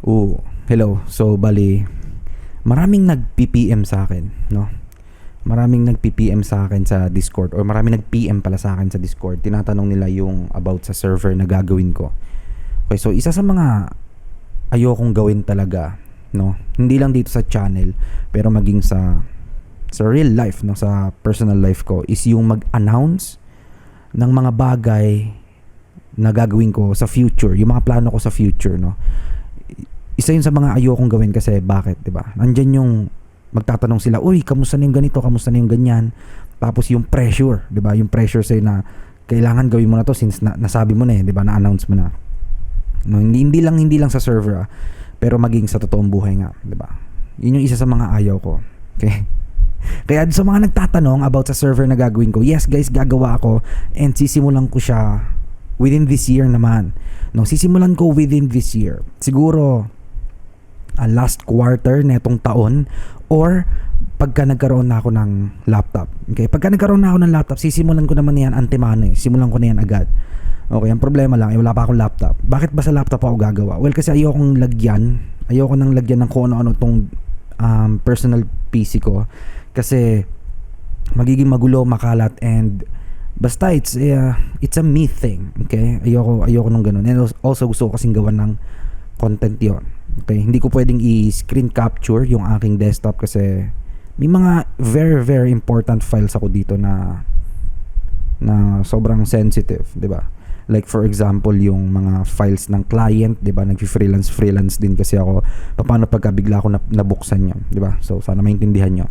Oo, hello. So, bali, maraming nag-PPM sa akin, no? Maraming nag-PPM sa akin sa Discord or maraming nag-PM pala sa akin sa Discord. Tinatanong nila yung about sa server na gagawin ko. Okay, so isa sa mga ayokong gawin talaga, no? Hindi lang dito sa channel, pero maging sa sa real life, no, sa personal life ko is yung mag-announce ng mga bagay na gagawin ko sa future, yung mga plano ko sa future, no. Isa yun sa mga ayokong gawin kasi bakit, 'di ba? Nandiyan yung magtatanong sila, "Uy, kamusta na yung ganito? Kamusta na yung ganyan?" Tapos yung pressure, 'di ba? Yung pressure sa'yo na kailangan gawin mo na to since na, nasabi mo na eh, 'di ba? Na-announce mo na. No, hindi, hindi lang hindi lang sa server ah, pero maging sa totoong buhay nga, 'di ba? Yun yung isa sa mga ayaw ko. Okay? Kaya sa mga nagtatanong about sa server na gagawin ko, yes guys, gagawa ako and sisimulan ko siya within this year naman. No, sisimulan ko within this year. Siguro uh, last quarter netong taon or pagka nagkaroon na ako ng laptop. Okay, pagka nagkaroon na ako ng laptop, sisimulan ko naman yan antemano eh. Simulan ko na yan agad. Okay, ang problema lang, eh, wala pa akong laptop. Bakit ba sa laptop ako gagawa? Well, kasi ayokong lagyan, ayoko nang lagyan ng kung ano-ano tong um, personal PC ko. Kasi magiging magulo, makalat, and basta it's uh, it's a me thing. Okay? Ayoko ayoko nung ganun. And also gusto ko kasing gawan ng content 'yon. Okay? Hindi ko pwedeng i-screen capture yung aking desktop kasi may mga very very important files ako dito na na sobrang sensitive, 'di ba? Like for example, yung mga files ng client, 'di ba? Nag-freelance freelance din kasi ako. Paano pagka bigla ako nabuksan 'yon, 'di ba? So sana maintindihan niyo.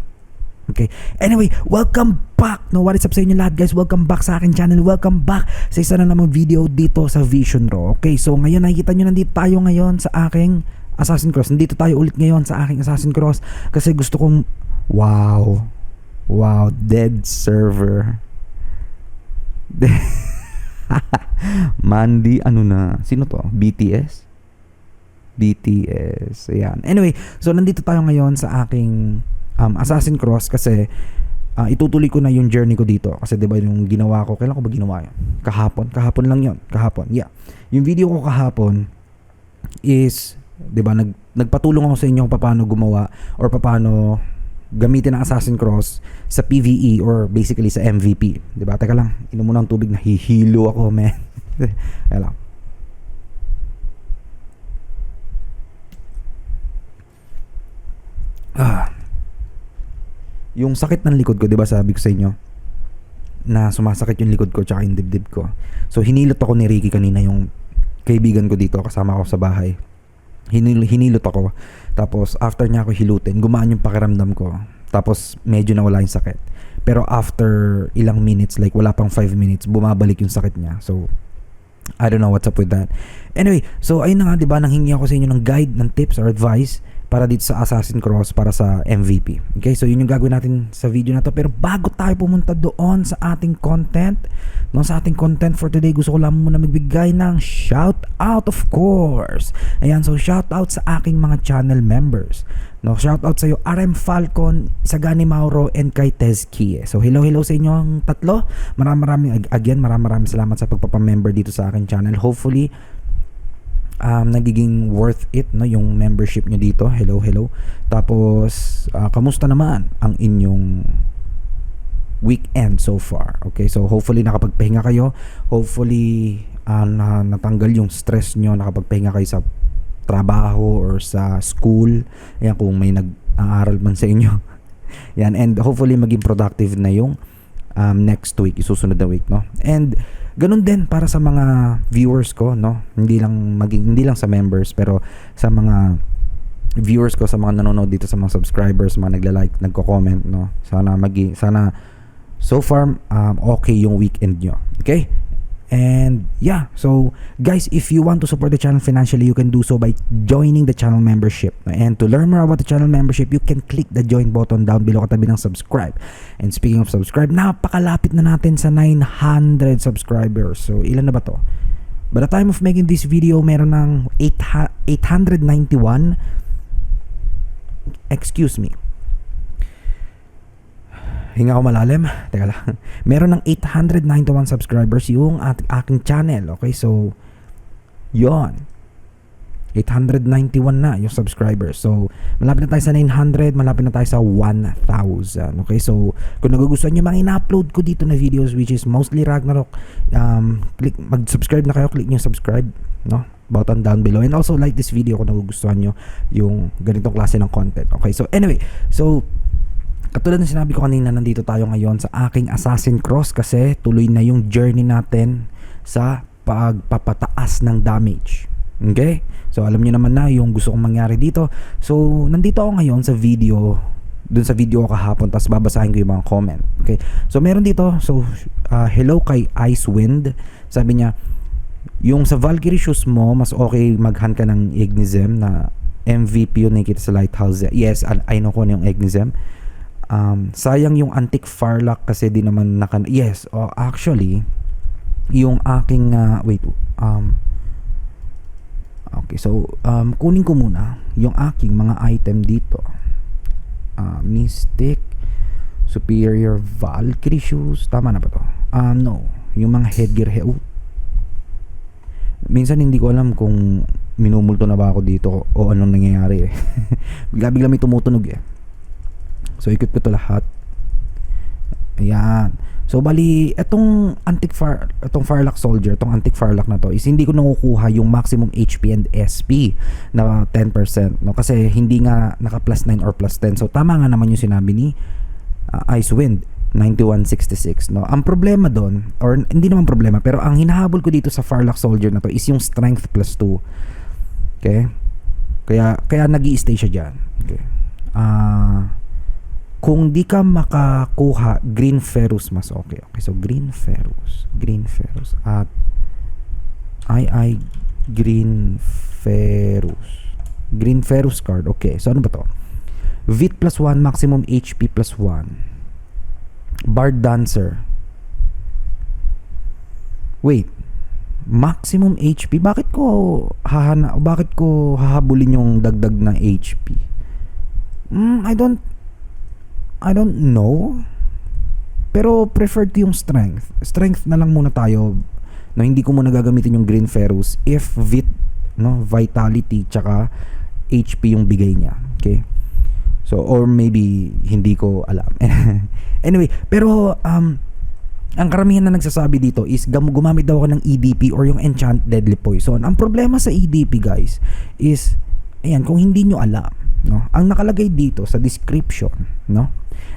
Okay. Anyway, welcome back. No, what is up sa inyo lahat guys? Welcome back sa akin channel. Welcome back sa isa na namang video dito sa Vision Raw. Okay, so ngayon nakikita nyo nandito tayo ngayon sa aking Assassin's Cross. Nandito tayo ulit ngayon sa aking Assassin's Cross kasi gusto kong wow. Wow, dead server. Mandy, ano na? Sino to? BTS? BTS. Ayan. Anyway, so nandito tayo ngayon sa aking um, Assassin Cross kasi uh, itutuloy ko na yung journey ko dito kasi 'di ba yung ginawa ko kailan ko ba ginawa yun kahapon kahapon lang yon kahapon yeah yung video ko kahapon is 'di ba? Nag nagpatulong ako sa inyo kung paano gumawa or paano gamitin ang Assassin Cross sa PvE or basically sa MVP 'di ba? Teka lang inom muna ng tubig. Na hihilo ako man. Lang. Ah. Yung sakit ng likod ko, 'di ba sabi ko sa inyo, na sumasakit yung likod ko tsaka yung dibdib ko. So hinilot ako ni Ricky kanina yung kaibigan ko dito kasama ako sa bahay. Hinil, hinilot ako. Tapos after niya ako hilutin, gumaan yung pakiramdam ko. Tapos medyo nawala yung sakit. Pero after ilang minutes, like wala pang 5 minutes, bumabalik yung sakit niya. So I don't know what's up with that. Anyway, so ayun na nga, 'di ba, nanghingi ako sa inyo ng guide, ng tips or advice para dito sa Assassin's Cross para sa MVP. Okay, so yun yung gagawin natin sa video na to. Pero bago tayo pumunta doon sa ating content, no, sa ating content for today, gusto ko lang muna magbigay ng shout out of course. Ayan, so shout out sa aking mga channel members. No, shout out sa iyo RM Falcon, Sagani Mauro and kay Tez. So hello hello sa inyo ang tatlo. Maraming maraming again, maraming maraming salamat sa pagpapa-member dito sa aking channel. Hopefully um, nagiging worth it no yung membership nyo dito. Hello hello. Tapos uh, kamusta naman ang inyong weekend so far? Okay so hopefully nakapagpahinga kayo. Hopefully uh, na, natanggal yung stress nyo nakapagpahinga kayo sa trabaho or sa school. Yan kung may nag-aaral man sa inyo. Yan and hopefully maging productive na yung um, next week isusunod na week no? And Ganun din para sa mga viewers ko, no? Hindi lang maging hindi lang sa members pero sa mga viewers ko sa mga nanonood dito sa mga subscribers, mga nagla-like, nagko-comment, no? Sana magi sana so far um, okay yung weekend nyo. Okay? And yeah, so guys, if you want to support the channel financially, you can do so by joining the channel membership. And to learn more about the channel membership, you can click the join button down below katabi ng subscribe. And speaking of subscribe, napakalapit na natin sa 900 subscribers. So ilan na ba to? By the time of making this video, meron ng 8, 891 excuse me Hinga ako malalim. Teka lang. Meron ng 891 subscribers yung at aking channel. Okay, so yon. 891 na yung subscribers. So, malapit na tayo sa 900, malapit na tayo sa 1,000. Okay, so kung nagugustuhan nyo mga ina-upload ko dito na videos which is mostly Ragnarok, um, click, mag-subscribe na kayo, click nyo subscribe, no? Button down below. And also like this video kung nagugustuhan nyo yung ganitong klase ng content. Okay, so anyway, so Katulad ng sinabi ko kanina, nandito tayo ngayon sa aking Assassin Cross kasi tuloy na yung journey natin sa pagpapataas ng damage. Okay? So alam niyo naman na yung gusto kong mangyari dito. So nandito ako ngayon sa video dun sa video ko kahapon tapos babasahin ko yung mga comment. Okay? So meron dito, so uh, hello kay Icewind. Sabi niya, yung sa Valkyrie shoes mo, mas okay maghan ka ng Ignism na MVP yun nakikita sa Lighthouse. Yes, I, know ko yung Ignism um, sayang yung antique Farlock kasi di naman naka yes oh, actually yung aking uh, wait um okay so um, kunin ko muna yung aking mga item dito. Uh, Mystic Superior Valkyrie shoes tama na ba to? Um no yung mga headgear he oh. minsan hindi ko alam kung minumulto na ba ako dito o anong nangyayari eh. Bigla bigla may tumutunog eh So, ikot ko to lahat. Ayan. So, bali, itong antique fire, itong Firelock Soldier, itong antique Firelock na to, is hindi ko nakukuha yung maximum HP and SP na 10%, no? Kasi hindi nga naka plus 9 or plus 10. So, tama nga naman yung sinabi ni uh, Icewind. 9166 no ang problema doon or hindi naman problema pero ang hinahabol ko dito sa Farlock Soldier na to is yung strength plus 2 okay kaya kaya nag-i-stay siya diyan okay ah uh, kung di ka makakuha green ferrous mas okay. Okay so green ferrous green ferrous at II green ferrous green ferrous card okay. So ano ba to? Vit plus 1 maximum HP plus 1 Bard Dancer. Wait. Maximum HP bakit ko hahana bakit ko hahabulin yung dagdag na HP mm, I don't I don't know. Pero preferred yung strength. Strength na lang muna tayo. No, hindi ko muna gagamitin yung Green Ferrous if vit, no, vitality tsaka HP yung bigay niya. Okay? So or maybe hindi ko alam. anyway, pero um ang karamihan na nagsasabi dito is gumamit daw ako ng EDP or yung Enchant Deadly Poison. Ang problema sa EDP guys is ayan, kung hindi nyo alam, no, ang nakalagay dito sa description, no,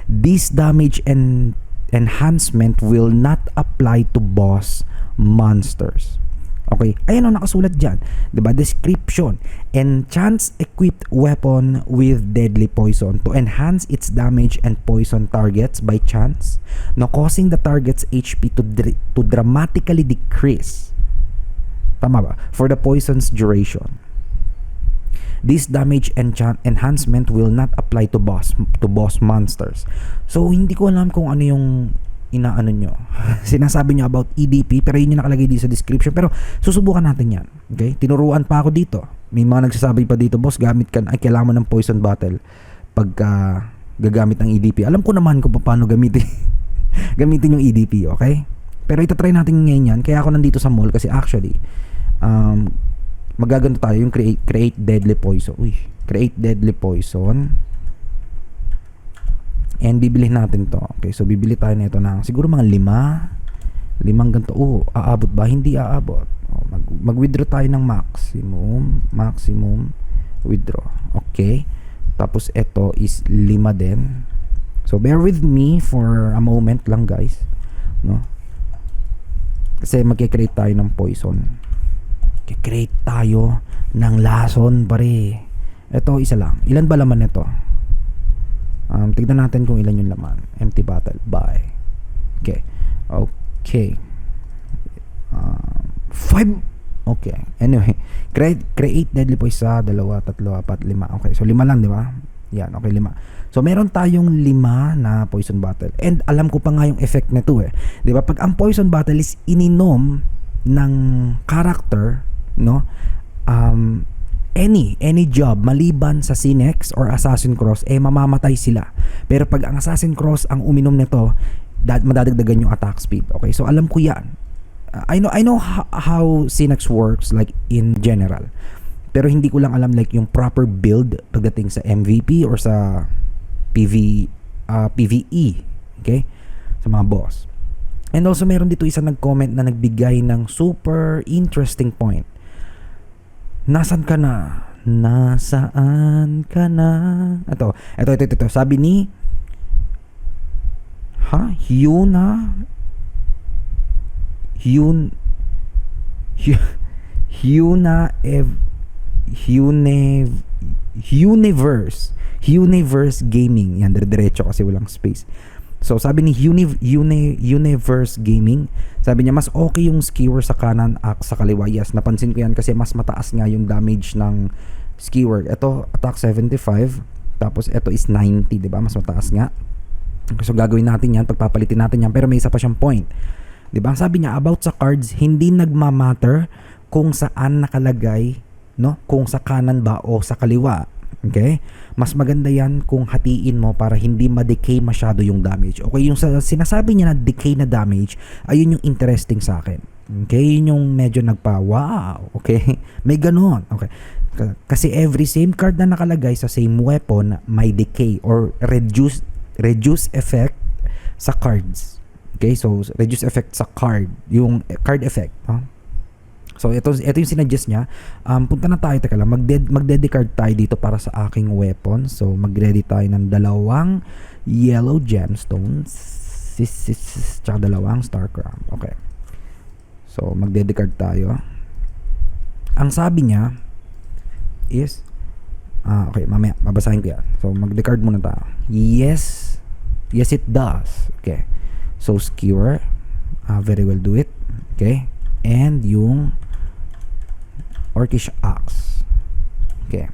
This damage and enhancement will not apply to boss monsters. Okay, ayan o nakasulat dyan. ba diba? Description. Enchants equipped weapon with deadly poison to enhance its damage and poison targets by chance, no causing the target's HP to, dr- to dramatically decrease. Tama ba? For the poison's duration. This damage enchant enhancement will not apply to boss to boss monsters. So hindi ko alam kung ano yung inaano nyo. Sinasabi nyo about EDP pero yun yung nakalagay dito sa description. Pero susubukan natin yan. Okay? Tinuruan pa ako dito. May mga nagsasabi pa dito, boss, gamit ka, ay kailangan ng poison bottle pagka gagamit ng EDP. Alam ko naman kung paano gamitin gamitin yung EDP, okay? Pero itatry natin ngayon yan. Kaya ako nandito sa mall kasi actually, um, magaganto tayo yung create, create deadly poison. Uy, create deadly poison. And bibili natin to. Okay, so bibili tayo nito ng siguro mga lima. Limang ganito. Oh, aabot ba? Hindi aabot. Oh, mag, mag-withdraw tayo ng maximum. Maximum withdraw. Okay. Tapos ito is lima din. So bear with me for a moment lang guys. No? Kasi magkikreate tayo ng poison kikreate tayo ng lason pare. Ito isa lang. Ilan ba laman nito? Um, tignan natin kung ilan yung laman. Empty bottle. Bye. Okay. Okay. Um, five. Okay. Anyway create, create deadly po isa dalawa tatlo apat lima. Okay. So lima lang di ba? Yan. Okay lima. So meron tayong lima na poison bottle. And alam ko pa nga yung effect nito eh. 'Di ba? Pag ang poison bottle is ininom ng character no um any any job maliban sa Sinex or Assassin Cross eh mamamatay sila pero pag ang Assassin Cross ang uminom nito dad madadagdagan yung attack speed okay so alam ko yan uh, I know I know how, how Sinex works like in general Pero hindi ko lang alam like yung proper build pagdating sa MVP or sa PV, ah, PVE. Okay? Sa mga boss. And also meron dito isa nag-comment na nagbigay ng super interesting point. Nasaan ka na? Nasaan ka na? Ito, ito, ito, ito, ito. Sabi ni Ha? Hyuna Hyun Hy- Hyuna Ev Hyune Universe Universe Gaming yan dire-diretso kasi walang space so sabi ni Uni, Uni, Universe Gaming sabi niya mas okay yung skewer sa kanan axe sa kaliwa yes napansin ko yan kasi mas mataas nga yung damage ng skewer ito attack 75 tapos ito is 90 di ba mas mataas nga So gagawin natin yan, pagpapalitin natin yan, pero may isa pa siyang point. 'Di ba? Sabi niya about sa cards, hindi nagma-matter kung saan nakalagay, no? Kung sa kanan ba o sa kaliwa. Okay? Mas maganda yan kung hatiin mo para hindi ma-decay masyado yung damage. Okay, yung sa, sinasabi niya na decay na damage, ayun yung interesting sa akin. Okay, yun yung medyo nagpa, wow, okay? May ganon, okay? Kasi every same card na nakalagay sa same weapon, may decay or reduce reduce effect sa cards. Okay, so reduce effect sa card, yung card effect. ha? So ito ito yung sinuggest niya. Um, punta na tayo teka lang. Magde magdedicard tayo dito para sa aking weapon. So magready tayo ng dalawang yellow gemstones. Sis, sis, sis, tsaka dalawang star crown. Okay. So magdedicard tayo. Ang sabi niya is Ah, okay, mamaya babasahin ko 'yan. So mag-decard muna tayo. Yes. Yes it does. Okay. So skewer ah, very well do it. Okay? And yung Orcish Axe. Okay.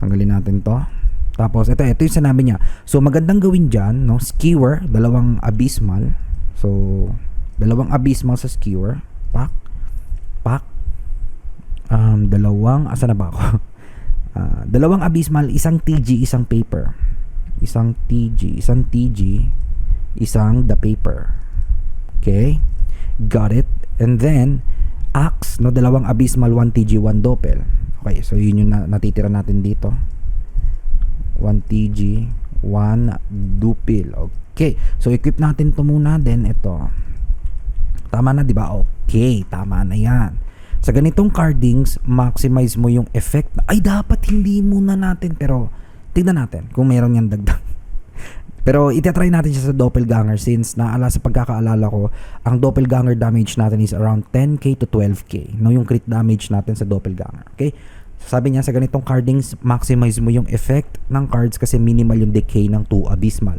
Tanggalin natin 'to. Tapos ito, ito yung sinabi niya. So magandang gawin diyan, no? Skewer, dalawang abysmal. So dalawang abysmal sa skewer. Pak. Pak. Um, dalawang asa na ba ako? Ah, dalawang abysmal, isang TG, isang paper. Isang TG, isang TG, isang the paper. Okay? Got it? And then, axe, no, dalawang abysmal, 1 TG, 1 doppel. Okay, so yun yung na- natitira natin dito. 1 TG, 1 dupil. Okay, so equip natin to muna, then ito. Tama na, di ba? Okay, tama na yan. Sa ganitong cardings, maximize mo yung effect. Ay, dapat hindi muna natin. Pero, tignan natin kung meron yan dagdag. Pero, itatry natin siya sa doppelganger since naala sa pagkakaalala ko, ang doppelganger damage natin is around 10k to 12k. No, yung crit damage natin sa doppelganger. Okay? Sabi niya sa ganitong cardings, maximize mo yung effect ng cards kasi minimal yung decay ng 2 abysmal.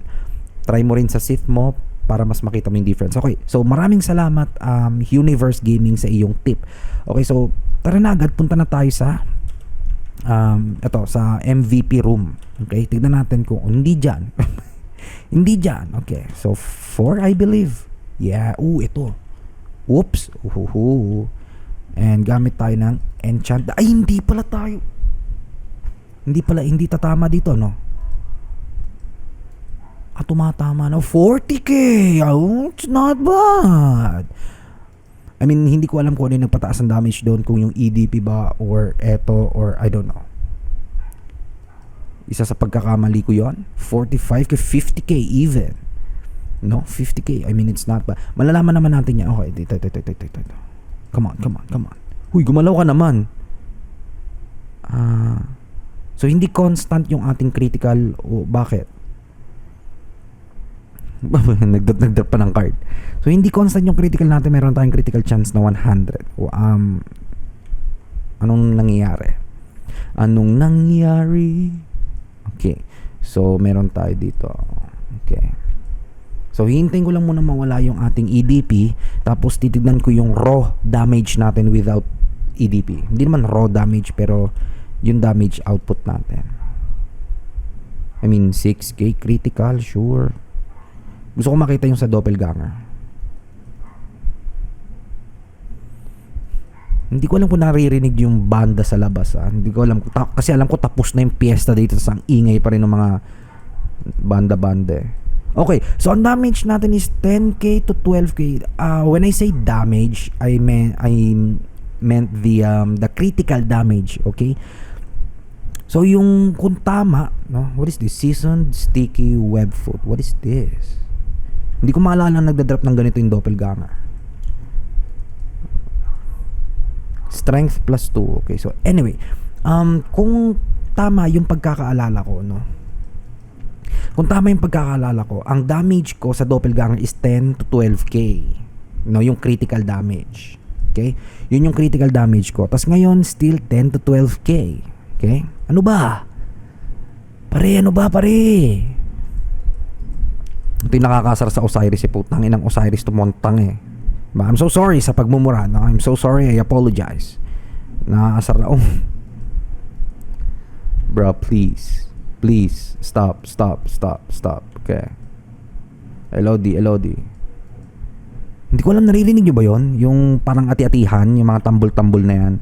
Try mo rin sa Sith mo para mas makita mo yung difference. Okay, so maraming salamat um, Universe Gaming sa iyong tip. Okay, so tara na agad, punta na tayo sa um, ito, sa MVP room. Okay, tignan natin kung hindi dyan. hindi dyan. Okay, so 4 I believe. Yeah, ooh, ito. Oops. Uhuhu. And gamit tayo ng enchant. Ay, hindi pala tayo. Hindi pala, hindi tatama dito, no? At tumatama na 40k. Oh, it's not bad. I mean, hindi ko alam kung ano yung nagpataas ng damage doon. Kung yung EDP ba or eto or I don't know. Isa sa pagkakamali ko yon 45k, 50k even. No? 50k. I mean, it's not bad. Malalaman naman natin yan. Okay, dito, dito, dito, dito, dito. Come on, come on, come on. Huy, gumalaw ka naman. Ah... so, hindi constant yung ating critical. O, bakit? nagdot nagdot pa ng card. So hindi constant yung critical natin, meron tayong critical chance na 100. O, um anong nangyayari? Anong nangyari? Okay. So meron tayo dito. Okay. So hintayin ko lang muna mawala yung ating EDP tapos titignan ko yung raw damage natin without EDP. Hindi naman raw damage pero yung damage output natin. I mean 6k critical sure. Gusto ko makita yung sa doppelganger. Hindi ko alam kung naririnig yung banda sa labas. Ah. Hindi ko alam. Ta- kasi alam ko tapos na yung piyesta dito sa ingay pa rin ng mga banda-banda eh. Okay, so ang damage natin is 10k to 12k. Uh, when I say damage, I mean, I meant the um, the critical damage, okay? So yung kung tama, no? What is this? Seasoned sticky web foot. What is this? Hindi ko maalala na nagda-drop ng ganito yung doppelganger. Strength plus 2. Okay, so anyway, um, kung tama yung pagkakaalala ko, no? Kung tama yung pagkakaalala ko, ang damage ko sa doppelganger is 10 to 12k. No, yung critical damage. Okay? Yun yung critical damage ko. Tapos ngayon, still 10 to 12k. Okay? Ano ba? Pare, ano ba, pare? Ito yung nakakasar sa Osiris eh. Putang inang Osiris tumontang eh. I'm so sorry sa pagmumura. No? I'm so sorry. I apologize. Nakakasar na. Oh. Bro, please. Please. Stop, stop, stop, stop. Okay. Elodie, Elodie. Hindi ko alam, naririnig nyo ba yon Yung parang ati-atihan, yung mga tambol-tambol na yan.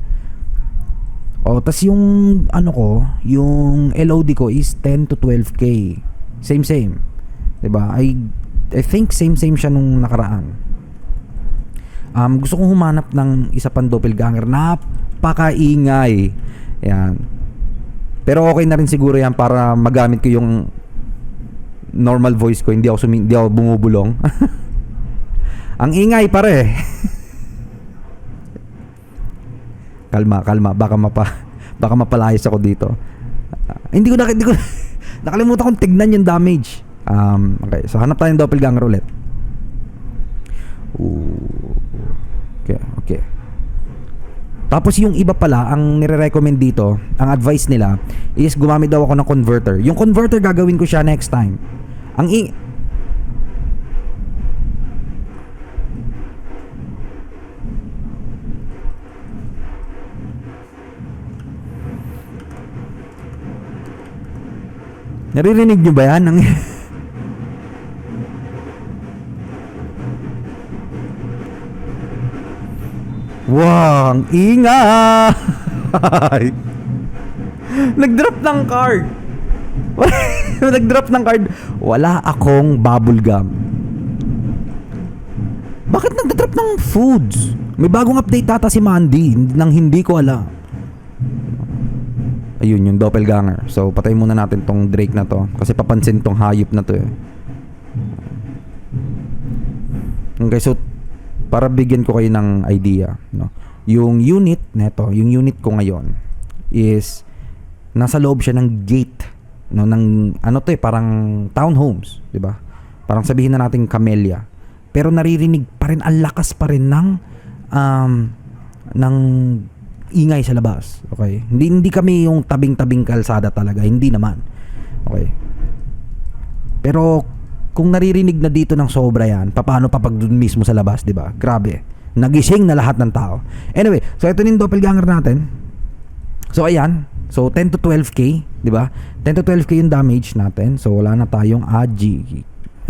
O, tas yung ano ko, yung LOD ko is 10 to 12k. Same same. 'Di ba? I I think same same siya nung nakaraan. Um, gusto kong humanap ng isa pang doppelganger. Napakaingay. Yan. Pero okay na rin siguro yan para magamit ko yung normal voice ko. Hindi ako, sumi- hindi ako bumubulong. Ang ingay pare. kalma, kalma. Baka mapa baka mapalayas ako dito. Ah, hindi ko na hindi ko nakalimutan kong tignan yung damage. Um, okay, so hanap tayo ng doppelganger ulit. Ooh. Okay, okay. Tapos yung iba pala, ang nire-recommend dito, ang advice nila is gumamit daw ako ng converter. Yung converter gagawin ko siya next time. Ang i- Naririnig nyo ba yan? wow, ang ingay! Nag-drop ng card. Nag-drop ng card. Wala akong bubble gum. Bakit nagda-drop ng foods? May bagong update tata si Mandy nang hindi ko alam. Ayun, yung doppelganger. So, patay muna natin tong Drake na to. Kasi papansin tong hayop na to eh. Okay, so, para bigyan ko kayo ng idea, no? Yung unit neto, yung unit ko ngayon is nasa loob siya ng gate no ng ano to eh parang townhomes, 'di ba? Parang sabihin na natin camellia. Pero naririnig pa rin ang lakas pa rin ng um ng ingay sa labas. Okay? Hindi hindi kami yung tabing-tabing kalsada talaga, hindi naman. Okay? Pero kung naririnig na dito ng sobra yan, paano pa pag dun mismo sa labas, 'di ba? Grabe. Nagising na lahat ng tao. Anyway, so ito yung doppelganger natin. So ayan, so 10 to 12k, 'di ba? 10 to 12k yung damage natin. So wala na tayong AG.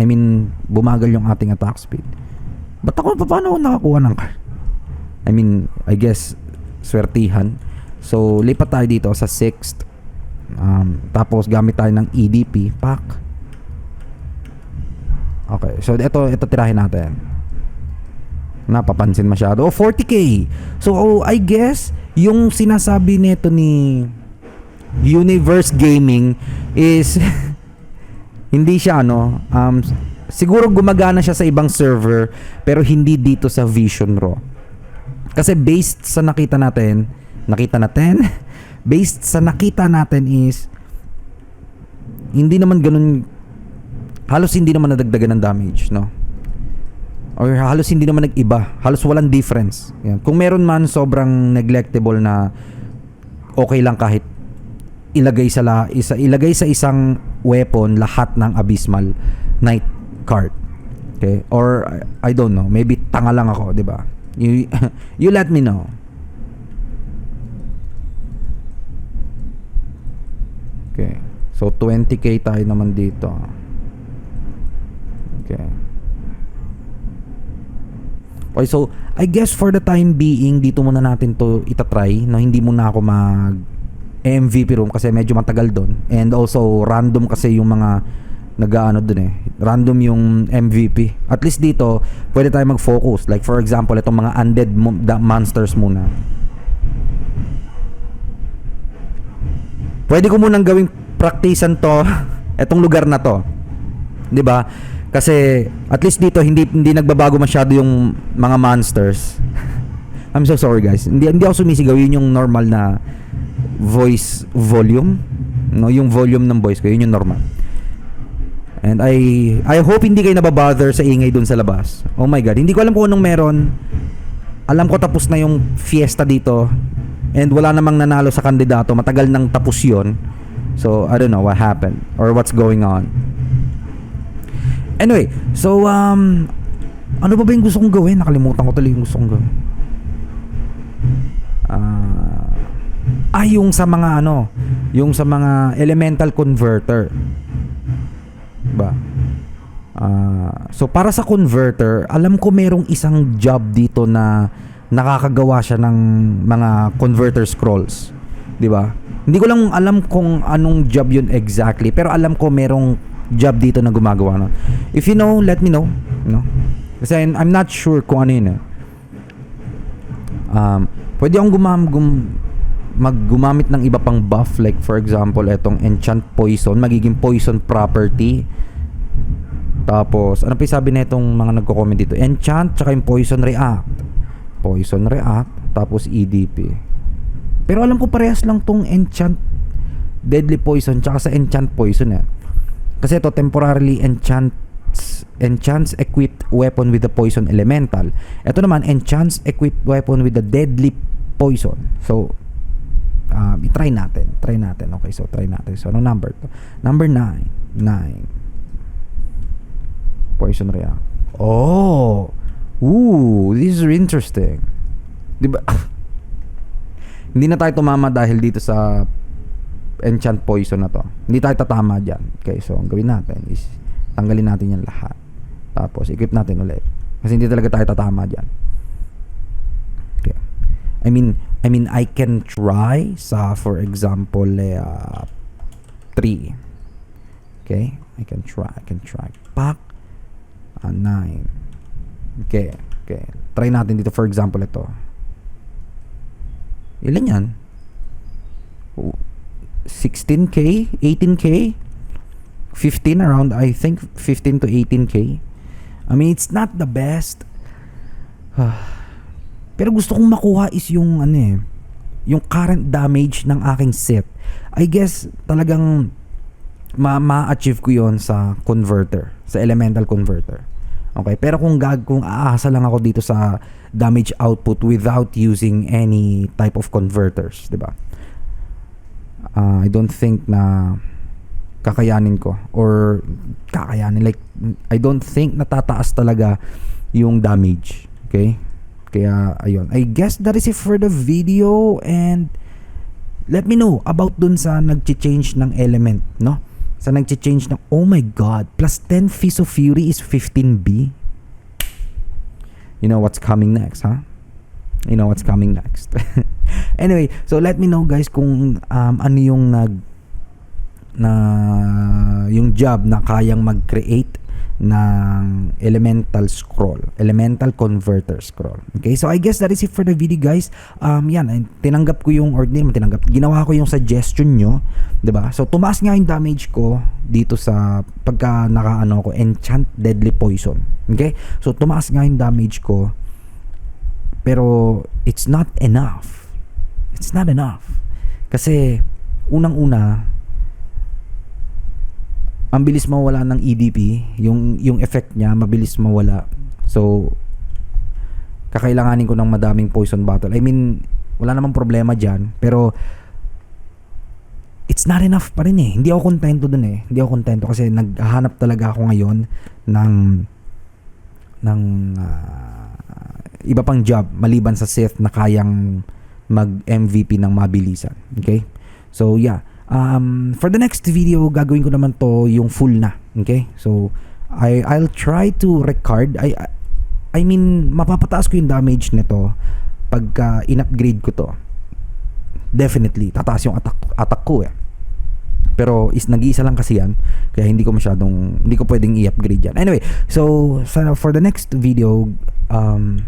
I mean, bumagal yung ating attack speed. Ba't ako, paano ako nakakuha ng card? I mean, I guess, swertihan. So, lipat tayo dito sa 6th. Um, tapos, gamit tayo ng EDP pack. Okay, so ito, ito tirahin natin. Napapansin masyado. Oh, 40k. So, oh, I guess, yung sinasabi nito ni Universe Gaming is hindi siya ano, um, siguro gumagana siya sa ibang server pero hindi dito sa Vision Raw. Kasi based sa nakita natin, nakita natin, based sa nakita natin is hindi naman ganun halos hindi naman nadagdagan ng damage, no? Or halos hindi naman nag-iba. Halos walang difference. Yan. Kung meron man sobrang neglectable na okay lang kahit ilagay sa la, isa ilagay sa isang weapon lahat ng abysmal night card. Okay? Or I, don't know, maybe tanga lang ako, 'di ba? You you let me know. Okay. So 20k tayo naman dito. Okay. Okay, so I guess for the time being, dito muna natin to itatry. No, hindi muna ako mag MVP room kasi medyo matagal doon. And also, random kasi yung mga nag-ano doon eh. Random yung MVP. At least dito, pwede tayo mag-focus. Like for example, itong mga undead monsters muna. Pwede ko munang gawing practicean to, itong lugar na to. 'Di ba? Kasi at least dito hindi hindi nagbabago masyado yung mga monsters. I'm so sorry guys. Hindi hindi ako sumisigaw, yun yung normal na voice volume. No, yung volume ng voice ko, yun yung normal. And I I hope hindi kayo nababother sa ingay dun sa labas. Oh my god, hindi ko alam kung anong meron. Alam ko tapos na yung fiesta dito. And wala namang nanalo sa kandidato. Matagal nang tapos yon. So, I don't know what happened or what's going on. Anyway, so um ano ba ba yung gusto kong gawin? Nakalimutan ko tuloy yung gusto kong gawin. Ah, ah, yung sa mga ano, yung sa mga elemental converter. Ba? Ah, so para sa converter, alam ko merong isang job dito na nakakagawa siya ng mga converter scrolls. 'Di ba? Hindi ko lang alam kung anong job yun exactly, pero alam ko merong job dito na gumagawa nun. If you know, let me know, no? Kasi I'm, I'm not sure kung ano yun eh. Um, pwede akong gumam, gum, maggumamit ng iba pang buff. Like for example etong enchant poison. Magiging poison property. Tapos ano pa yung sabi na itong mga nagko-comment dito? Enchant tsaka yung poison react. Poison react tapos EDP pero alam ko parehas lang tong enchant deadly poison tsaka sa enchant poison eh kasi ito temporarily enchants enchants equipped weapon with the poison elemental ito naman enchants equipped weapon with the deadly poison so um, i-try natin. Try natin. Okay, so try natin. So, anong number to? Number 9. 9. Poison react. Oh! Ooh, this is interesting. Di ba? Hindi na tayo tumama dahil dito sa enchant poison na to. Hindi tayo tatama dyan. Okay, so ang gawin natin is tanggalin natin yan lahat. Tapos, equip natin ulit. Kasi hindi talaga tayo tatama dyan. Okay. I mean, I mean, I can try sa, for example, uh, 3. Okay? I can try. I can try. Pack. Uh, 9. Okay. Okay. Try natin dito, for example, ito. Ilan yan? Oh, 16k? 18k? 15 around, I think 15 to 18k. I mean, it's not the best. Pero gusto kong makuha is yung ano eh, yung current damage ng aking set. I guess talagang ma- ma-achieve ko yon sa converter, sa elemental converter. Okay, pero kung gag kung aasa lang ako dito sa damage output without using any type of converters, 'di ba? Uh, I don't think na kakayanin ko or kakayanin like I don't think natataas talaga yung damage. Okay? Kaya ayun. I guess that is it for the video and let me know about dun sa nagchi-change ng element, no? Sa nagchi-change ng oh my god, plus 10 Fist of Fury is 15B. You know what's coming next, huh? You know what's coming next. anyway, so let me know guys kung um, ano yung nag na yung job na kayang mag-create ng elemental scroll, elemental converter scroll. Okay, so I guess that is it for the video guys. Um, yan, tinanggap ko yung, or hindi tinanggap, ginawa ko yung suggestion nyo, ba So tumaas nga yung damage ko dito sa pagka nakaano ko, enchant deadly poison. Okay, so tumaas nga yung damage ko, pero it's not enough. It's not enough. Kasi, unang-una, ang bilis mawala ng EDP, yung yung effect niya mabilis mawala. So kakailanganin ko ng madaming poison bottle. I mean, wala namang problema diyan, pero it's not enough pa rin eh. Hindi ako kontento dun eh. Hindi ako kontento kasi naghahanap talaga ako ngayon ng ng uh, iba pang job maliban sa Sith na kayang mag MVP ng mabilisan. Okay? So yeah, um, for the next video gagawin ko naman to yung full na okay? So I I'll try to record. I I mean mapapataas ko yung damage nito pagka in-upgrade ko to. Definitely tataas yung attack attack ko eh. Pero is nag-iisa lang kasi yan kaya hindi ko masyadong hindi ko pwedeng i-upgrade yan. Anyway so for the next video um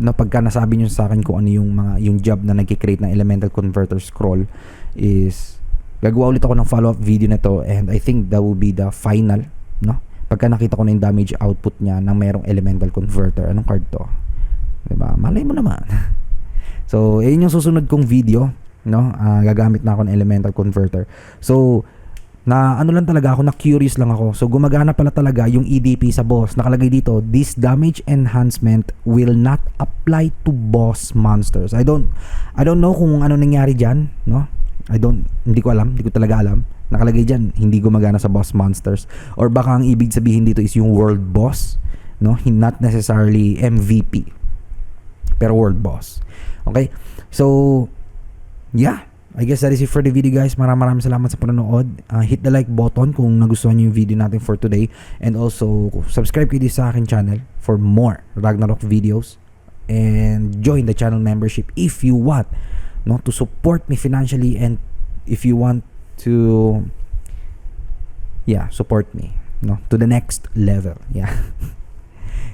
na pagka nasabi niyo sa akin kung ano yung mga yung job na nagki-create ng elemental converter scroll is Gagawa ulit ako ng follow-up video na to and I think that will be the final, no? Pagka nakita ko na yung damage output niya ng merong elemental converter. Anong card to? 'Di ba? Malay mo naman. so, yun yung susunod kong video, no? Ah, gagamit na ako ng elemental converter. So, na ano lang talaga ako, na curious lang ako. So gumagana pala talaga yung EDP sa boss. Nakalagay dito, this damage enhancement will not apply to boss monsters. I don't I don't know kung ano nangyari diyan, no? I don't hindi ko alam, hindi ko talaga alam. Nakalagay diyan, hindi gumagana sa boss monsters or baka ang ibig sabihin dito is yung world boss, no? Not necessarily MVP. Pero world boss. Okay? So yeah, I guess that is it for the video guys. Maraming maraming salamat sa panonood. Uh, hit the like button kung nagustuhan niyo yung video natin for today. And also, subscribe kayo dito sa akin channel for more Ragnarok videos. And join the channel membership if you want no, to support me financially and if you want to yeah, support me no, to the next level. Yeah.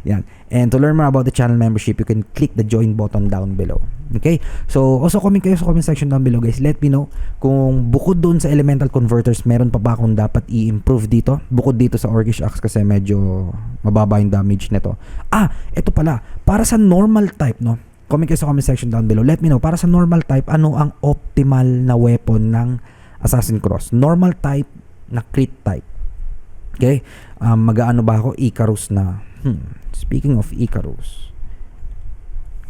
Yan. And to learn more about the channel membership, you can click the join button down below. Okay? So, also comment kayo sa comment section down below guys. Let me know kung bukod doon sa elemental converters, meron pa ba akong dapat i-improve dito? Bukod dito sa Orcish Axe kasi medyo mababa yung damage nito. Ah, ito pala. Para sa normal type, no? Comment kayo sa comment section down below. Let me know, para sa normal type, ano ang optimal na weapon ng Assassin Cross? Normal type na crit type. Okay? Um, mag-aano ba ako? Icarus na. Hmm. Speaking of Icarus.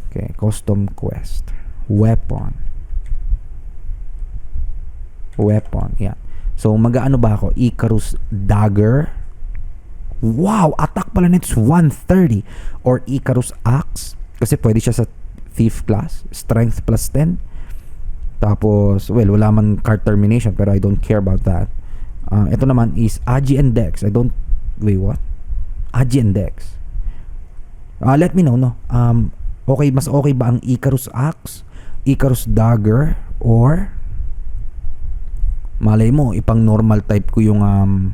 Okay, custom quest. Weapon. Weapon, yeah. So, mag-ano ba ako? Icarus Dagger. Wow! Attack pala nito is 130. Or Icarus Axe. Kasi pwede siya sa Thief class. Strength plus 10. Tapos, well, wala man card termination pero I don't care about that. Uh, ito naman is Agi and Dex. I don't... Wait, what? Agi and Dex. Uh, let me know, no? Um, okay, mas okay ba ang Icarus Axe, Icarus Dagger, or malay mo, ipang normal type ko yung um,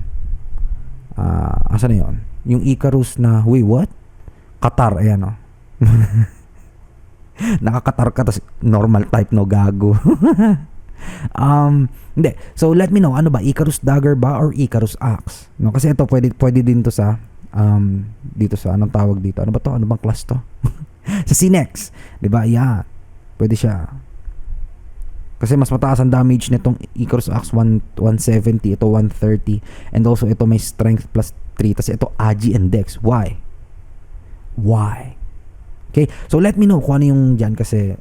uh, asa na yun? Yung Icarus na, wait, what? Qatar, ayan, no? Nakakatar ka, tas normal type, no? Gago. um, hindi. So, let me know, ano ba? Icarus Dagger ba or Icarus Axe? No? Kasi ito, pwede, pwede din to sa um, dito sa anong tawag dito? Ano ba to? Ano bang class to? sa Cinex. 'Di ba? Yeah. Pwede siya. Kasi mas mataas ang damage nitong Icarus Axe 1, 170, ito 130, and also ito may strength plus 3, tapos ito Agi and Dex. Why? Why? Okay, so let me know kung ano yung dyan kasi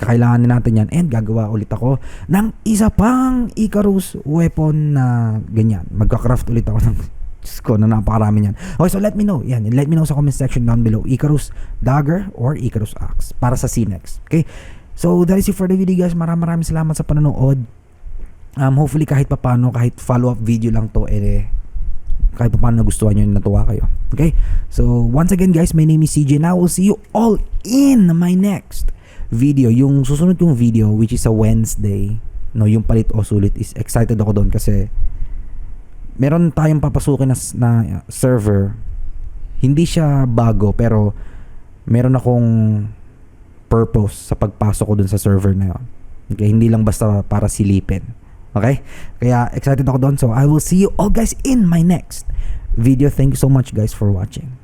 kailangan natin yan and gagawa ulit ako ng isa pang Icarus weapon na ganyan. Magka-craft ulit ako ng Diyos ko, na napakarami niyan. Okay, so let me know. Yan, let me know sa comment section down below. Icarus Dagger or Icarus Axe para sa Cinex. Okay? So, that is it for the video guys. Maraming maraming salamat sa panonood. Um, hopefully kahit papano, kahit follow-up video lang to, eh, kahit paano nagustuhan nyo, natuwa kayo. Okay? So, once again guys, my name is CJ and I will see you all in my next video. Yung susunod kong video, which is a Wednesday, no, yung palit o sulit is excited ako doon kasi meron tayong papasukin na, na server. Hindi siya bago pero meron akong purpose sa pagpasok ko dun sa server na yun. Okay, hindi lang basta para silipin. Okay? Kaya excited ako doon. So I will see you all guys in my next video. Thank you so much guys for watching.